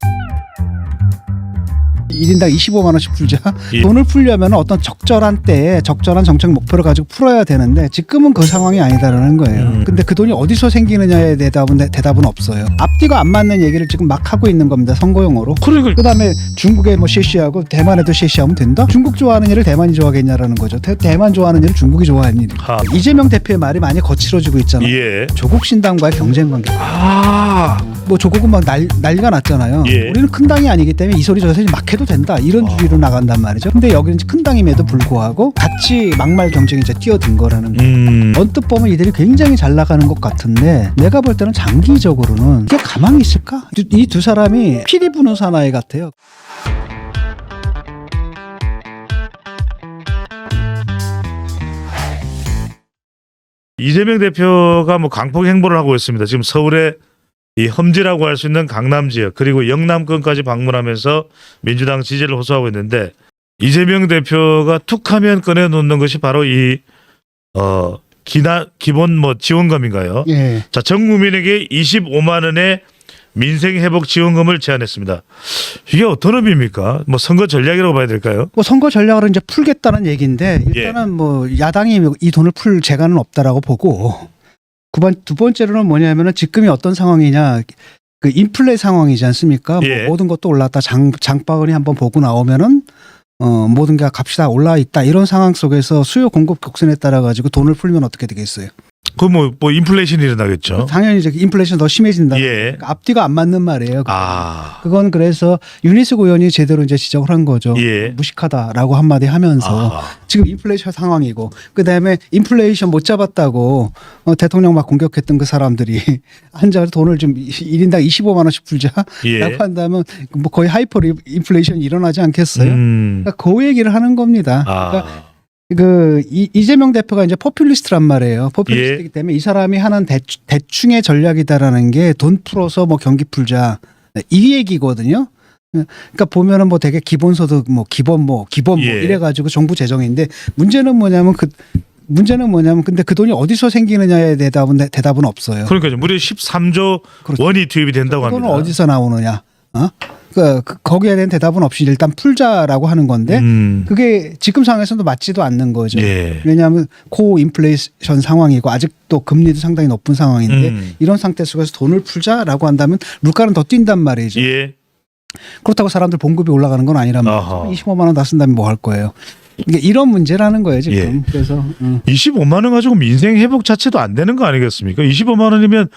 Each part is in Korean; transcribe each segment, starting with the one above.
you 일인당 25만 원씩 풀자. 예. 돈을 풀려면 어떤 적절한 때에 적절한 정책 목표를 가지고 풀어야 되는데 지금은 그 상황이 아니다라는 거예요. 음. 근데 그 돈이 어디서 생기느냐에 대답은 대답은 없어요. 앞뒤가 안 맞는 얘기를 지금 막 하고 있는 겁니다. 선거용으로. 그러니까 그다음에 중국에 뭐 실시하고 대만에도 실시하면 된다? 중국 좋아하는 일을 대만이 좋아하겠냐라는 거죠. 대, 대만 좋아하는 일을 중국이 좋아하는 일. 하. 이재명 대표의 말이 많이 거칠어지고 있잖아요. 예. 조국 신당과의 경쟁 관계. 아. 뭐 조국은 막 난, 난리가 났잖아요. 예. 우리는 큰 당이 아니기 때문에 이 소리 저 소리 막 해도 된다 이런 주의로 나간단 말이죠. 근데 여기는 큰 당임에도 불구하고 같이 막말 경쟁이 이제 뛰어든 거라는 거. 음. 언뜻 보면 이들이 굉장히 잘 나가는 것 같은데 내가 볼 때는 장기적으로는 이게 가만히 있을까? 이 두 사람이 피리 부는 사나이 같아요. 이재명 대표가 뭐 강폭 행보를 하고 있습니다. 지금 서울에 이 험지라고 할 수 있는 강남 지역 그리고 영남권까지 방문하면서 민주당 지지를 호소하고 있는데 이재명 대표가 툭하면 꺼내 놓는 것이 바로 이 어, 기나 기본 뭐 지원금인가요? 예. 자, 전 국민에게 25만 원의 민생 회복 지원금을 제안했습니다. 이게 어떤 의미입니까? 뭐 선거 전략이라고 봐야 될까요? 뭐 선거 전략으로 이제 풀겠다는 얘기인데 일단은 뭐 야당이 이 돈을 풀 재간은 없다라고 보고 두, 번, 두 번째로는 뭐냐면은 지금이 어떤 상황이냐 그 인플레 상황이지 않습니까? 뭐 예. 모든 것도 올랐다 장 장바구니 한번 보고 나오면은 어 모든 게 값이 다 올라 있다 이런 상황 속에서 수요 공급 곡선에 따라 가지고 돈을 풀면 어떻게 되겠어요? 그뭐 뭐 인플레이션이 일어나겠죠. 당연히 이제 인플레이션 더 심해진다. 예. 그러니까 앞뒤가 안 맞는 말이에요. 아. 그건 그래서 유니스 의원이 제대로 이제 지적을 한 거죠. 예. 무식하다라고 한마디 하면서 아. 지금 인플레이션 상황이고 그다음에 인플레이션 못 잡았다고 어, 대통령 막 공격했던 그 사람들이 한자 돈을 좀 1인당 25만 원씩 풀자라고 예. 한다면 뭐 거의 하이퍼 인플레이션이 일어나지 않겠어요? 음. 그러니까 그 얘기를 하는 겁니다. 그러니까 아. 그 이, 이재명 대표가 이제 포퓰리스트란 말이에요. 포퓰리스트이기 예. 때문에 이 사람이 하는 대추, 대충의 전략이다라는 게 돈 풀어서 뭐 경기 풀자 이 얘기거든요. 그러니까 보면은 뭐 되게 기본소득 뭐 기본 뭐 기본 뭐 예. 이래 가지고 정부 재정인데 문제는 뭐냐면 그 문제는 뭐냐면 근데 그 돈이 어디서 생기느냐에 대답은 대답은 없어요. 그러니까 무려 13조 그렇죠. 원이 투입이 된다고 그 돈은 합니다. 어디서 나오느냐? 어? 그, 그 거기에 대한 대답은 없이 일단 풀자라고 하는 건데 음. 그게 지금 상황에서도 맞지도 않는 거죠. 예. 왜냐하면 고 인플레이션 상황이고 아직도 금리도 상당히 높은 상황인데 음. 이런 상태 속에서 돈을 풀자라고 한다면 물가는 더 뛴단 말이죠. 예. 그렇다고 사람들 봉급이 올라가는 건 아니란. 말이죠. 25만 원 다 쓴다면 뭐 할 거예요. 이게 이런 문제라는 거예요 지금. 예. 그래서 음. 25만 원 가지고 민생 회복 자체도 안 되는 거 아니겠습니까? 25만 원이면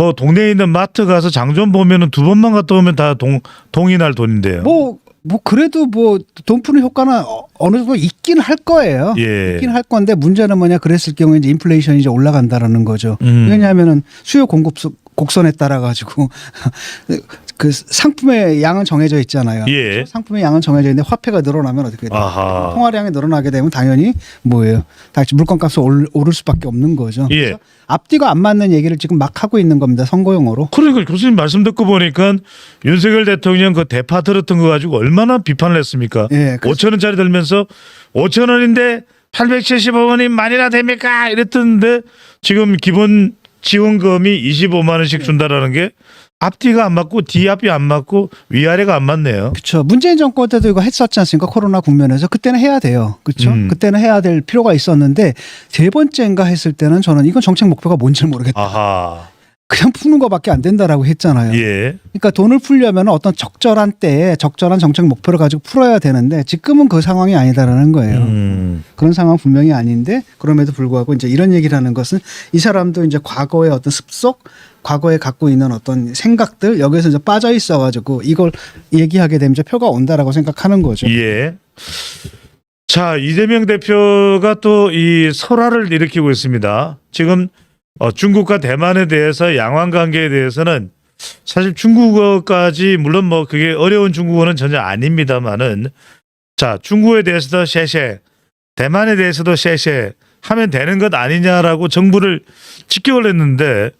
뭐 동네에 있는 마트 가서 장좀 보면은 두 번만 갔다 오면 다 동 동이 날 돈인데요. 뭐, 뭐 그래도 뭐 돈 푸는 효과는 어- 어느 정도 있긴 할 거예요. 예. 있긴 할 건데 문제는 뭐냐 그랬을 경우에 이제 인플레이션이 이제 올라간다라는 거죠. 음. 왜냐하면은 수요 공급 수- 곡선에 따라 가지고 그 상품의 양은 정해져 있잖아요. 예. 상품의 양은 정해져 있는데 화폐가 늘어나면 어떻게 돼요? 아하. 통화량이 늘어나게 되면 당연히 뭐예요? 다시 물건값이 올- 오를 수밖에 없는 거죠. 예. 그래서 앞뒤가 안 맞는 얘기를 지금 막 하고 있는 겁니다. 선거용으로. 그러니까 교수님 말씀 듣고 보니까 윤석열 대통령 그 대파 들었던 거 가지고 얼마나 비판을 했습니까? 예, 그래서- 5천 원짜리 들면서 5천 원인데 875원이 만이나 됩니까? 이랬던데 지금 기본 지원금이 25만 원씩 준다라는 게 앞뒤가 안 맞고 뒤 앞이 안 맞고 위아래가 안 맞네요. 그렇죠. 문재인 정권 때도 이거 했었지 않습니까? 코로나 국면에서 그때는 해야 돼요. 그렇죠. 음. 그때는 해야 될 필요가 있었는데 세 번째인가 했을 때는 저는 이건 정책 목표가 뭔지 모르겠다. 아하. 그냥 푸는 거밖에 안 된다라고 했잖아요. 예. 그러니까 돈을 풀려면 어떤 적절한 때에 적절한 정책 목표를 가지고 풀어야 되는데 지금은 그 상황이 아니다라는 거예요. 음. 그런 상황 분명히 아닌데 그럼에도 불구하고 이제 이런 얘기를 하는 것은 이 사람도 이제 과거의 어떤 습속, 과거에 갖고 있는 어떤 생각들 여기에서 이제 빠져 있어가지고 이걸 얘기하게 되면 이제 표가 온다라고 생각하는 거죠. 예. 자, 이재명 대표가 또 이 설화를 일으키고 있습니다. 지금 어, 중국과 대만에 대해서 양황 관계에 대해서는 사실 중국어까지 물론 뭐 그게 어려운 중국어는 전혀 아닙니다만은 자, 중국에 대해서도 셰셰, 대만에 대해서도 셰셰 하면 되는 것 아니냐라고 정부를 직격을 했는데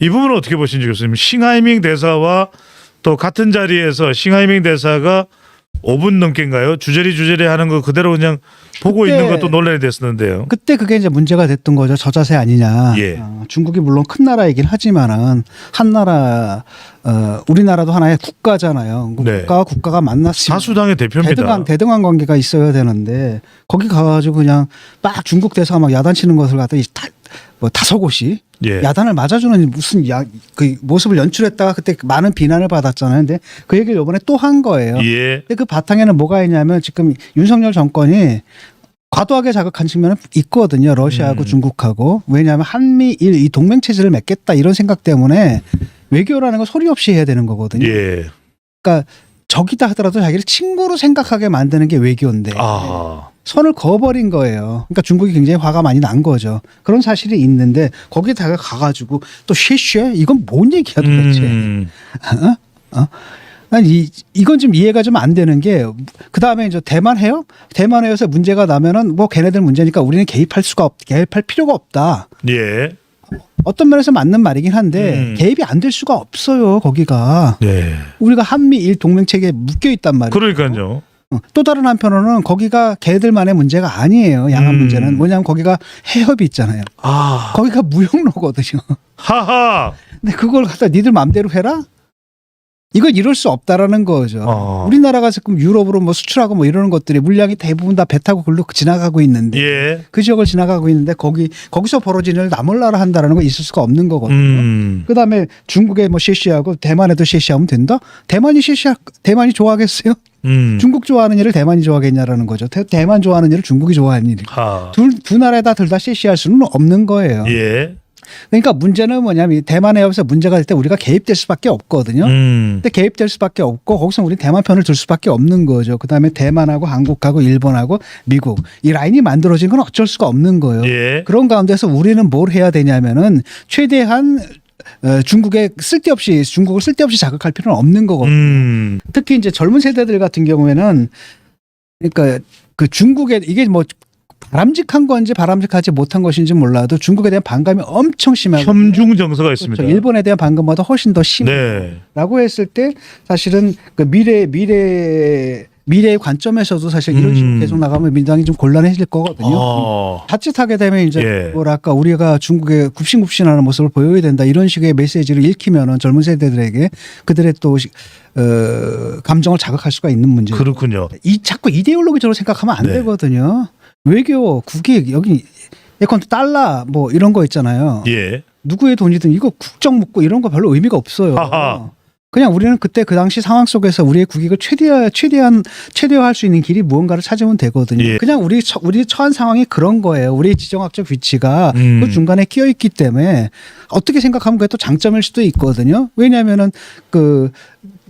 이 부분은 어떻게 보시는지 교수님. 싱하이밍 대사와 또 같은 자리에서 싱하이밍 대사가 5분 넘게인가요? 주저리 주저리 하는 거 그대로 그냥 보고 그때- 있는 것도 논란이 됐었는데요. 그때 그게 이제 문제가 됐던 거죠. 저자세 아니냐. 예. 어, 중국이 물론 큰 나라이긴 하지만은 한 나라 어, 우리나라도 하나의 국가잖아요. 그 네. 국가와 국가가 만났으면 사수당의 대표입니다. 대등한 대등한 관계가 있어야 되는데 거기 가가지고 그냥 막 중국 대사가 막 야단치는 것을 갖다 이 다, 뭐 다섯 곳이 예. 야단을 맞아주는 무슨 야, 그 모습을 연출했다가 그때 많은 비난을 받았잖아요. 근데 그 얘기를 이번에 또 한 거예요. 예. 근데 그 바탕에는 뭐가 있냐면 지금 윤석열 정권이 과도하게 자극한 측면은 있거든요. 러시아하고 음. 중국하고. 왜냐하면 한미일 이 동맹 체제를 맺겠다 이런 생각 때문에 외교라는 거 소리 없이 해야 되는 거거든요. 예. 그러니까 적이다 하더라도 자기를 친구로 생각하게 만드는 게 외교인데 아. 선을 그어버린 거예요. 그러니까 중국이 굉장히 화가 많이 난 거죠. 그런 사실이 있는데 거기다가 가가지고 또 쉐쉐 이건 뭔 얘기야 도대체. 음. 난 이, 이건 좀 이해가 좀 안 되는 게, 그 다음에 이제 대만 해협? 대만 해협에서 문제가 나면은 뭐 걔네들 문제니까 우리는 개입할 수가 없, 개입할 필요가 없다. 예. 어떤 면에서 맞는 말이긴 한데, 음. 개입이 안 될 수가 없어요, 거기가. 네. 우리가 한미일 동맹체계에 묶여 있단 말이에요. 그러니까요. 어, 또 다른 한편으로는 거기가 걔들만의 문제가 아니에요. 양안 음. 문제는. 뭐냐면 거기가 해협이 있잖아요. 아. 거기가 무역로거든요. 하하. 근데 그걸 갖다 니들 맘대로 해라? 이건 이럴 수 없다라는 거죠. 어. 우리나라가 지금 유럽으로 뭐 수출하고 뭐 이러는 것들이 물량이 대부분 다 배 타고 글로 지나가고 있는데 예. 그 지역을 지나가고 있는데 거기 거기서 벌어지는 일 나라 한다라는 거 있을 수가 없는 거거든요. 음. 그다음에 중국에 뭐 시시하고 대만에도 시시하면 된다? 대만이 시시 대만이 좋아하겠어요? 음. 중국 좋아하는 일을 대만이 좋아하겠냐라는 거죠. 대, 대만 좋아하는 일을 중국이 좋아하는 일이. 하. 둘, 두 나라에 다 둘다 시시할 수는 없는 거예요. 예. 그러니까 문제는 뭐냐면 이 대만 해협에서 문제가 될 때 우리가 개입될 수밖에 없거든요. 음. 근데 개입될 수밖에 없고 거기서 우리 대만 편을 들 수밖에 없는 거죠. 그다음에 대만하고 한국하고 일본하고 미국 이 라인이 만들어진 건 어쩔 수가 없는 거예요. 예. 그런 가운데서 우리는 뭘 해야 되냐면은 최대한 어, 중국에 쓸데없이 중국을 쓸데없이 자극할 필요는 없는 거거든요. 음. 특히 이제 젊은 세대들 같은 경우에는 그러니까 그 중국에 이게 뭐 바람직한 건지 바람직하지 못한 것인지 몰라도 중국에 대한 반감이 엄청 심하고 혐중 정서가 있습니다. 그렇죠. 일본에 대한 반감보다 훨씬 더 심해요. 네. 라고 했을 때 사실은 그 미래 미래 미래의 관점에서도 사실 이런 식으로 음. 계속 나가면 민당이 좀 곤란해질 거거든요. 어. 자칫하게 되면 이제 예. 뭐랄까 우리가 중국에 굽신굽신하는 모습을 보여야 된다 이런 식의 메시지를 읽히면은 젊은 세대들에게 그들의 또 어, 감정을 자극할 수가 있는 문제. 그렇군요. 이 자꾸 이데올로기적으로 생각하면 안 네. 되거든요. 외교, 국익 여기 예컨대 달러 뭐 이런 거 있잖아요. 예. 누구의 돈이든 이거 국적 묻고 이런 거 별로 의미가 없어요. 하하. 그냥 우리는 그때 그 당시 상황 속에서 우리의 국익을 최대한 최대한 최대화할 수 있는 길이 무언가를 찾으면 되거든요. 예. 그냥 우리 처, 우리 처한 상황이 그런 거예요. 우리의 지정학적 위치가 음. 그 중간에 끼어 있기 때문에 어떻게 생각하면 그게 또 장점일 수도 있거든요. 왜냐하면은 그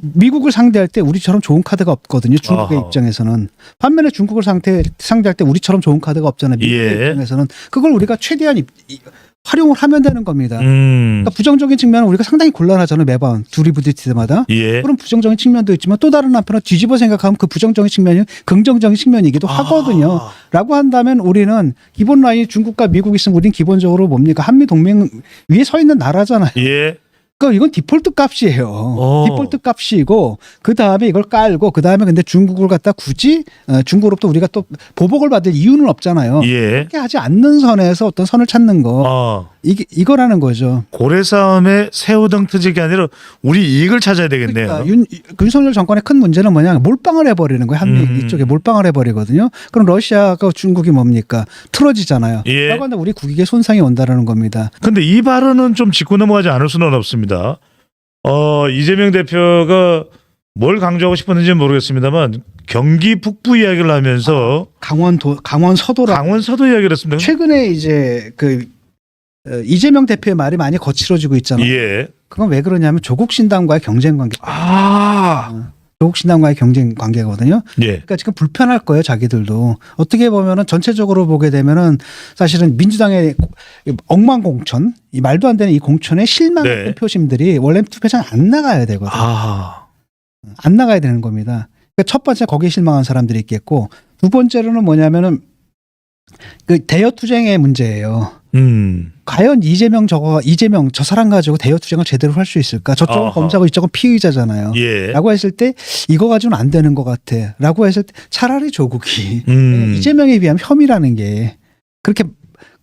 미국을 상대할 때 우리처럼 좋은 카드가 없거든요. 중국의 아하. 입장에서는 반면에 중국을 상대 상대할 때 우리처럼 좋은 카드가 없잖아요. 미국의 예. 입장에서는 그걸 우리가 최대한 이- 이- 활용을 하면 되는 겁니다. 음. 그러니까 부정적인 측면은 우리가 상당히 곤란하잖아요 매번 둘이 부딪힐 때마다 예. 그런 부정적인 측면도 있지만 또 다른 한편으로 뒤집어 생각하면 그 부정적인 측면이 긍정적인 측면이기도 하거든요. 아. 라고 한다면 우리는 기본 라인이 중국과 미국이 있으면 우리는 기본적으로 뭡니까 한미 동맹 위에 서 있는 나라잖아요. 예. 그러니까 이건 디폴트 값이에요. 어. 디폴트 값이고 그 다음에 이걸 깔고 그 다음에 근데 중국을 갖다 굳이 어, 중국으로부터 우리가 또 보복을 받을 이유는 없잖아요. 예. 그렇게 하지 않는 선에서 어떤 선을 찾는 거 어. 이게 이거라는 거죠. 고래 싸움에 새우등 트직이 아니라 우리 이익을 찾아야 되겠네요. 그러니까 윤, 윤석열 정권의 큰 문제는 뭐냐 몰빵을 해버리는 거예요 한미 음. 이쪽에 몰빵을 해버리거든요 그럼 러시아가 중국이 뭡니까 틀어지잖아요 예. 한다 우리 국익에 손상이 온다라는 겁니다 근데 이 발언은 좀 짚고 넘어가지 않을 수는 없습니다. 어, 이재명 대표가 뭘 강조하고 싶었는지 는 모르겠습니다만 경기 북부 이야기를 하면서 강원도 강원 서도라 강원 서도 이야기를 했습니다. 최근에 이제 그 어, 이재명 대표의 말이 많이 거칠어지고 있잖아요 예. 그건 왜 그러냐면 조국 신당과의 경쟁 관계 아. 조국 신당과의 경쟁 관계거든요 예. 그러니까 지금 불편할 거예요, 자기들도. 어떻게 보면은 전체적으로 보게 되면은 사실은 민주당의 억만 공천, 이 말도 안 되는 이 공천에 실망 네. 의 표심들이 원래 투표장 안 나가야 되거든요. 아. 안 나가야 되는 겁니다. 그러니까 첫 번째 거기에 실망한 사람들이 있겠고 두 번째로는 뭐냐면은 그 대여 투쟁의 문제예요. 음. 과연 이재명 저거 이재명 저 사람 가지고 대여 투쟁을 제대로 할 수 있을까? 저쪽은 아하. 검사고 이쪽은 피의자잖아요. 예. 라고 했을 때 이거 가지고는 안 되는 것 같아. 라고 했을 때 차라리 조국이 음. 이재명에 비하면 혐의라는 게 그렇게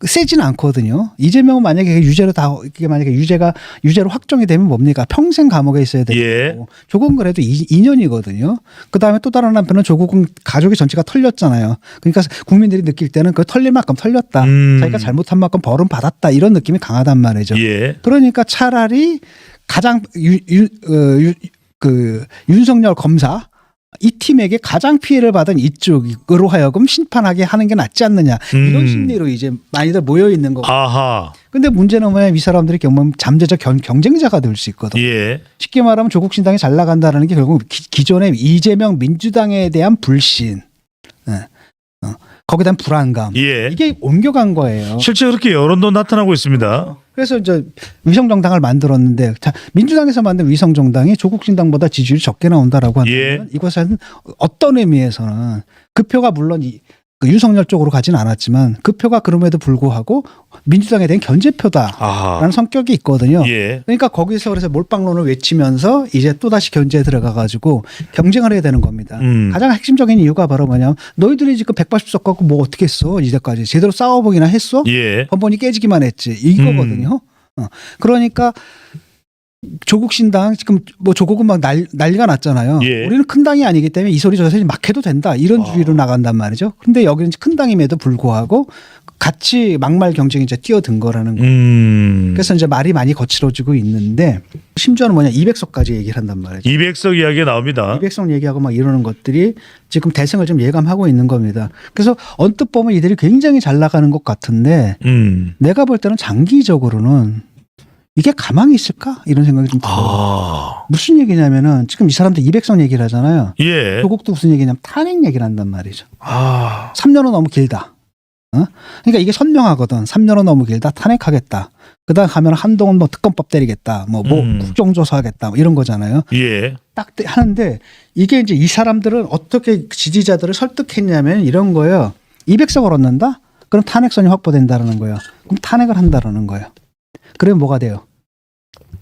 세지는 않거든요. 이재명은 만약에 유죄로 다 이게 만약에 유죄가 유죄로 확정이 되면 뭡니까? 평생 감옥에 있어야 되고 예. 조국은 그래도 2, 년이거든요 그다음에 또 다른 한편은 조국은 가족의 전체가 털렸잖아요. 그러니까 국민들이 느낄 때는 그 털릴 만큼 털렸다. 음. 자기가 잘못한 만큼 벌은 받았다. 이런 느낌이 강하단 말이죠. 예. 그러니까 차라리 가장 유, 유, 어, 유, 그 윤석열 검사 이 팀에게 가장 피해를 받은 이쪽으로 하여금 심판하게 하는 게 낫지 않느냐 이런 음. 심리로 이제 많이들 모여 있는 거고. 아하. 근데 문제는 뭐냐면 이 사람들이 경험 잠재적 경, 경쟁자가 될 수 있거든. 예. 쉽게 말하면 조국 신당이 잘 나간다라는 게 결국 기, 존의 이재명 민주당에 대한 불신, 예. 어, 거기에 대한 불안감 예. 이게 옮겨간 거예요. 실제 그렇게 여론도 나타나고 있습니다. 그래서 이제 위성 정당을 만들었는데 자, 민주당에서 만든 위성 정당이 조국 신당보다 지지율이 적게 나온다라고 한다면 예. 이것은 어떤 의미에서는 그 표가 물론 이, 그 윤석열 쪽으로 가진 않았지만 그 표가 그럼에도 불구하고 민주당에 대한 견제표다라는 아하. 성격이 있거든요. 예. 그러니까 거기서 그래서 몰빵론을 외치면서 이제 또 다시 견제에 들어가 가지고 경쟁을 해야 되는 겁니다. 음. 가장 핵심적인 이유가 바로 뭐냐면 너희들이 지금 180석 갖고 뭐 어떻게 했어 이제까지 제대로 싸워보기나 했어? 예. 번번이 깨지기만 했지 이거거든요. 어. 그러니까 조국 신당 지금 뭐 조국은 막 난, 난리가 났잖아요. 예. 우리는 큰 당이 아니기 때문에 이 소리 저 소리 막 해도 된다 이런 아. 주의로 나간단 말이죠. 근데 여기는 큰 당임에도 불구하고 같이 막말 경쟁이 이제 뛰어든 거라는 거예요. 음. 그래서 이제 말이 많이 거칠어지고 있는데 심지어는 뭐냐 200석까지 얘기를 한단 말이죠. 200석 이야기가 나옵니다. 200석 얘기하고 막 이러는 것들이 지금 대승을 좀 예감하고 있는 겁니다. 그래서 언뜻 보면 이들이 굉장히 잘 나가는 것 같은데 음. 내가 볼 때는 장기적으로는 이게 가망이 있을까 이런 생각이 좀 들어요. 아. 무슨 얘기냐면은 지금 이 사람들 200석 얘기를 하잖아요. 예. 조국도 무슨 얘기냐면 탄핵 얘기를 한단 말이죠. 아. 3년은 너무 길다. 어? 그러니까 이게 선명하거든. 3년은 너무 길다. 탄핵하겠다. 그다음 가면 한동훈 뭐 특검법 때리겠다. 뭐, 뭐 음. 국정조사하겠다. 뭐 이런 거잖아요. 예. 딱 때- 하는데 이게 이제 이 사람들은 어떻게 지지자들을 설득했냐면 이런 거예요. 200석을 얻는다? 그럼 탄핵선이 확보된다라는 거예요. 그럼 탄핵을 한다라는 거예요. 그러면 뭐가 돼요?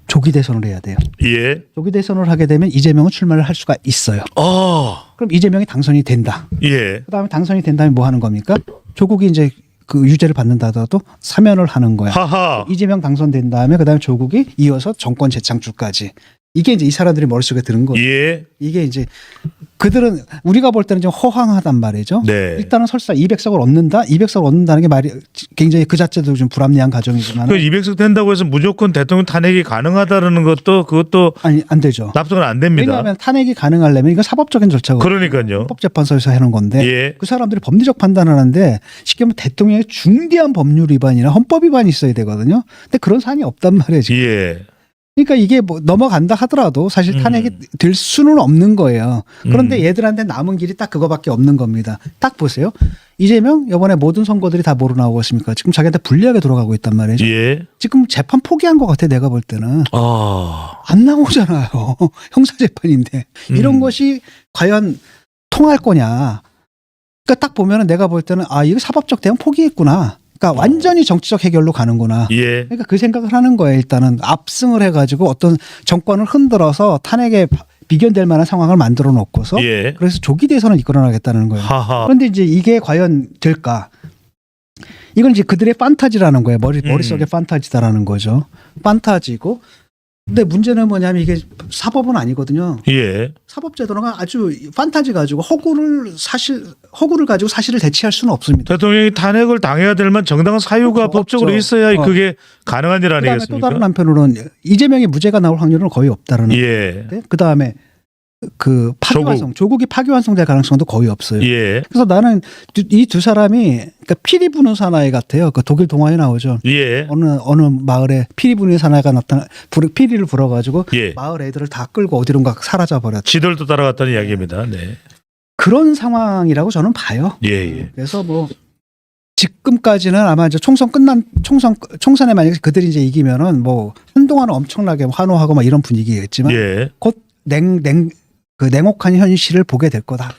조기 대선을 해야 돼요. 예. 조기 대선을 하게 되면 이재명은 출마를 할 수가 있어요. 아. 그럼 이재명이 당선이 된다. 예. 그다음에 당선이 된다면 뭐 하는 겁니까? 조국이 이제 그 유죄를 받는다 하더라도 사면을 하는 거야. 하하. 이재명 당선된 다음에 그다음에 조국이 이어서 정권 재창출까지. 이게 이제 이 사람들이 머릿속에 드는 거예요. 예. 이게 이제 그들은 우리가 볼 때는 좀 허황하단 말이죠. 네. 일단은 설사 200석을 얻는다, 200석을 얻는다는 게 말이 굉장히 그 자체도 좀 불합리한 가정이지만 그 200석 된다고 해서 무조건 대통령 탄핵이 가능하다라는 것도 그것도 아니 안 되죠. 납득은 안 됩니다. 왜냐하면 탄핵이 가능하려면 이건 사법적인 절차고 그러니까요. 헌법재판소에서 하는 건데 예. 그 사람들이 법리적 판단을 하는데 쉽게 말하면 대통령의 중대한 법률 위반이나 헌법 위반이 있어야 되거든요. 근데 그런 사안이 없단 말이에요. 지금. 예. 그러니까 이게 뭐 넘어간다 하더라도 사실 탄핵이 음. 될 수는 없는 거예요. 그런데 음. 얘들한테 남은 길이 딱 그거밖에 없는 겁니다. 딱 보세요. 이재명 이번에 모든 선거들이 다 뭐로 나오고 있습니까? 지금 자기한테 불리하게 돌아가고 있단 말이죠. 예. 지금 재판 포기한 것 같아 내가 볼 때는 아. 안 나오잖아요. 형사 재판인데 이런 음. 것이 과연 통할 거냐? 그러니까 딱 보면은 내가 볼 때는 아 이거 사법적 대응 포기했구나. 그러니까 완전히 정치적 해결로 가는구나. 예. 그러니까 그 생각을 하는 거예요. 일단은 압승을 해가지고 어떤 정권을 흔들어서 탄핵에 바- 비견될 만한 상황을 만들어 놓고서 예. 그래서 조기 대선을 이끌어나겠다는 거예요. 하하. 그런데 이제 이게 과연 될까? 이건 이제 그들의 판타지라는 거예요. 머리 음. 머릿속의 판타지다라는 거죠. 판타지고. 근데 문제는 뭐냐면 이게 사법은 아니거든요. 예. 사법제도가 아주 판타지 가지고 허구를 사실 허구를 가지고 사실을 대체할 수는 없습니다. 대통령이 탄핵을 당해야 될 만 정당한 사유가 그렇죠. 법적으로 없죠. 있어야 어. 그게 가능한 일 그다음에 또 아니겠습니까? 다른 한편으로는 이재명이 무죄가 나올 확률은 거의 없다라는 예. 건데 그다음에 그 파기환송 조국. 이 파기환송될 가능성도 거의 없어요. 예. 그래서 나는 이 두 사람이 그러니까 피리 부는 사나이 같아요. 그 독일 동화에 나오죠. 예. 어느 어느 마을에 피리 부는 사나이가 나타나 불- 피리를 불어가지고 예. 마을 애들을 다 끌고 어디론가 사라져 버렸죠. 지들도 따라갔다는 이야기입니다. 네. 그런 상황이라고 저는 봐요. 예, 예. 그래서 뭐 지금까지는 아마 이제 총선 끝난 총선 총선에 만약에 그들이 이제 이기면은 뭐 한동안은 엄청나게 환호하고 막 이런 분위기겠지만 예. 곧 냉 냉 그 냉혹한 현실을 보게 될 거다.